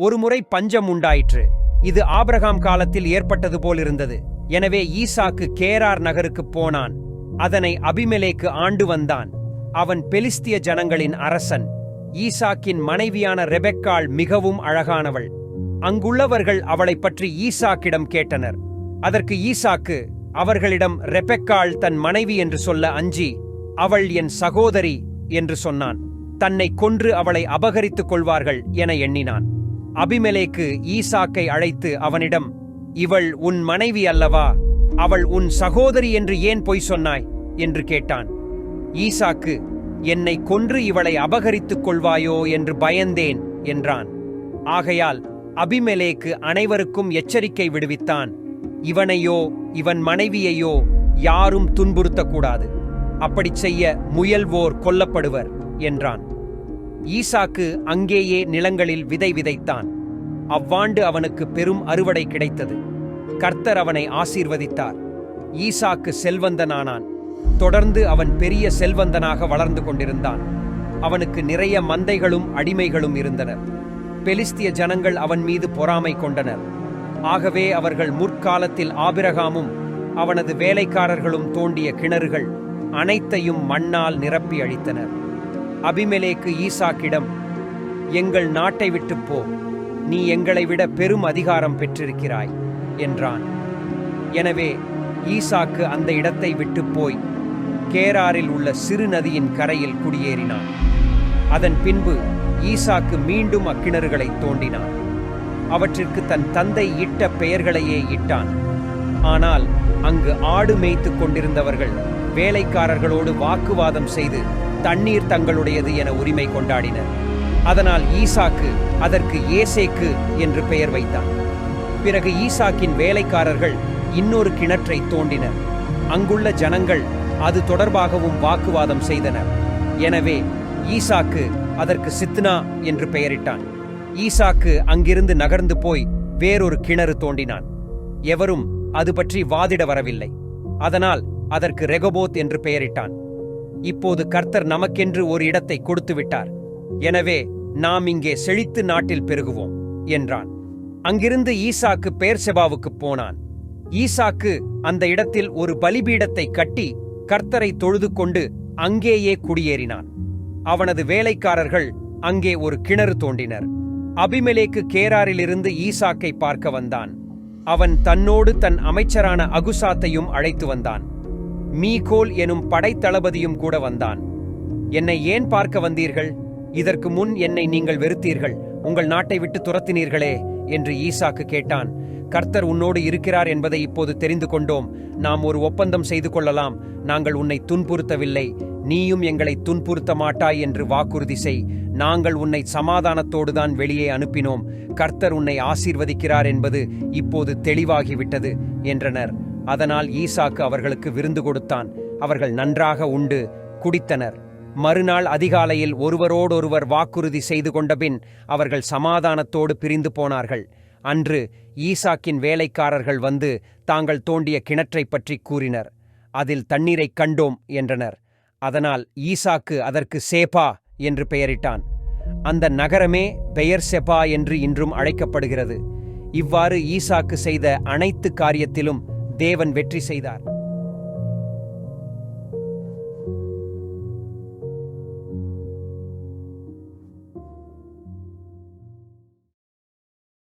ஒருமுறை பஞ்சம் உண்டாயிற்று. இது ஆபிரகாம் காலத்தில் ஏற்பட்டது போலிருந்தது. எனவே ஈசாக்கு கேரார் நகருக்குப் போனான். அதனை அபிமெலேக்கு ஆண்டு வந்தான். அவன் பெலிஸ்திய ஜனங்களின் அரசன். ஈசாக்கின் மனைவியான ரெபெக்காள் மிகவும் அழகானவள். அங்குள்ளவர்கள் அவளைப் பற்றி ஈசாக்கிடம் கேட்டனர். அதற்கு ஈசாக்கு அவர்களிடம் ரெபெக்காள் தன் மனைவி என்று சொல்ல அஞ்சி அவள் என் சகோதரி என்று சொன்னான். தன்னை கொன்று அவளை அபகரித்துக் கொள்வார்கள் என எண்ணினான். அபிமெலேக்கு ஈசாக்கை அழைத்து அவனிடம் இவள் உன் மனைவி அல்லவா? அவள் உன் சகோதரி என்று ஏன் பொய் சொன்னாய்? என்று கேட்டான். ஈசாக்கு என்னை கொன்று இவளை அபகரித்துக் கொள்வாயோ என்று பயந்தேன் என்றான். ஆகையால் அபிமெலேக்கு அனைவருக்கும் எச்சரிக்கை விடுவித்தான். இவனையோ இவன் மனைவியையோ யாரும் துன்புறுத்தக்கூடாது. அப்படிச் செய்ய முயல்வோர் கொல்லப்படுவர் என்றான். ஈசாக்கு அங்கேயே நிலங்களில் விதை விதைத்தான். அவ்வாண்டு அவனுக்கு பெரும் அறுவடை கிடைத்தது. கர்த்தர் அவனை ஆசீர்வதித்தார். ஈசாக்கு செல்வந்தனானான். தொடர்ந்து அவன் பெரிய செல்வந்தனாக வளர்ந்து கொண்டிருந்தான். அவனுக்கு நிறைய மந்தைகளும் அடிமைகளும் இருந்தனர் பெலிஸ்திய ஜனங்கள் அவன் மீது பொறாமை கொண்டனர். ஆகவே அவர்கள் முற்காலத்தில் ஆபிரகாமும் அவனது வேலைக்காரர்களும் தோண்டிய கிணறுகள் அனைத்தையும் மண்ணால் நிரப்பி அழித்தனர். அபிமெலேக்கு ஈசாக்கிடம் எங்கள் நாட்டை விட்டுப் போ. நீ எங்களை விட பெரும் அதிகாரம் பெற்றிருக்கிறாய் என்றான். எனவே ஈசாக்கு அந்த இடத்தை விட்டுப் போய் கேராரில் உள்ள சிறு நதியின் கரையில் குடியேறினான். அதன் பின்பு ஈசாக்கு மீண்டும் அக்கிணறுகளை தோண்டினான். அவற்றிற்கு தன் தந்தை இட்ட பெயர்களையே இட்டான். ஆனால் அங்கு ஆடு மேய்த்துக் கொண்டிருந்தவர்கள் வேலைக்காரர்களோடு வாக்குவாதம் செய்து தண்ணீர் தங்களுடையது என உரிமை கொண்டாடினர். அதனால் ஈசாக்கு அதற்கு ஏசேக்கு என்று பெயர் வைத்தான். பிறகு ஈசாக்கின் வேலைக்காரர்கள் இன்னொரு கிணற்றை தோண்டினர். அங்குள்ள ஜனங்கள் அது தொடர்பாகவும் வாக்குவாதம் செய்தனர். எனவே ஈசாக்கு அதற்கு சித்னா என்று பெயரிட்டான். ஈசாக்கு அங்கிருந்து நகர்ந்து போய் வேறொரு கிணறு தோண்டினான். எவரும் அது பற்றி வாதிட வரவில்லை. அதனால் அதற்கு ரெகபோத் என்று பெயரிட்டான். இப்போது கர்த்தர் நமக்கென்று ஒரு இடத்தை கொடுத்து விட்டார் எனவே நாம் இங்கே செழித்து நாட்டில் பெருகுவோம் என்றான். அங்கிருந்து ஈசாக்கு பேர்செபாவுக்குப் போனான். ஈசாக்கு அந்த இடத்தில் ஒரு பலிபீடத்தை கட்டி கர்த்தரை தொழுது கொண்டு அங்கேயே குடியேறினான். அவனது வேலைக்காரர்கள் அங்கே ஒரு கிணறு தோண்டினர். அபிமெலேக்கு கேராரிலிருந்து ஈசாக்கை பார்க்க வந்தான். அவன் தன்னோடு தன் அமைச்சரான அகுசாத்தையும் அழைத்து வந்தான். மீகோல் எனும் படைத்தளபதியும் கூட வந்தான். என்னை ஏன் பார்க்க வந்தீர்கள்? இதற்கு முன் என்னை நீங்கள் வெறுத்தீர்கள். உங்கள் நாட்டை விட்டு துரத்தினீர்களே என்று ஈசாக்கு கேட்டான். கர்த்தர் உன்னோடு இருக்கிறார் என்பதை இப்போது தெரிந்து கொண்டோம். நாம் ஒரு ஒப்பந்தம் செய்து கொள்ளலாம். நாங்கள் உன்னை துன்புறுத்தவில்லை. நீயும் எங்களை துன்புறுத்த மாட்டாய் என்று வாக்குறுதி செய். நாங்கள் உன்னை சமாதானத்தோடுதான் வெளியே அனுப்பினோம். கர்த்தர் உன்னை ஆசீர்வதிக்கிறார் என்பது இப்போது தெளிவாகிவிட்டது என்றனர். அதனால் ஈசாக்கு அவர்களுக்கு விருந்து கொடுத்தான். அவர்கள் நன்றாக உண்டு குடித்தனர். மறுநாள் அதிகாலையில் ஒருவரோடொருவர் வாக்குறுதி செய்து கொண்டபின் அவர்கள் சமாதானத்தோடு பிரிந்து போனார்கள். அன்று ஈசாக்கின் வேலைக்காரர்கள் வந்து தாங்கள் தோண்டிய கிணற்றைப் பற்றி கூறினர். அதில் தண்ணீரைக் கண்டோம் என்றனர். அதனால் ஈசாக்கு அதற்கு சேபா என்று பெயரிட்டான். அந்த நகரமே பெயர் செபா என்று இன்றும் அழைக்கப்படுகிறது. இவ்வாறு ஈசாக்கு செய்த அனைத்து காரியத்திலும் தேவன் வெற்றி செய்தார்.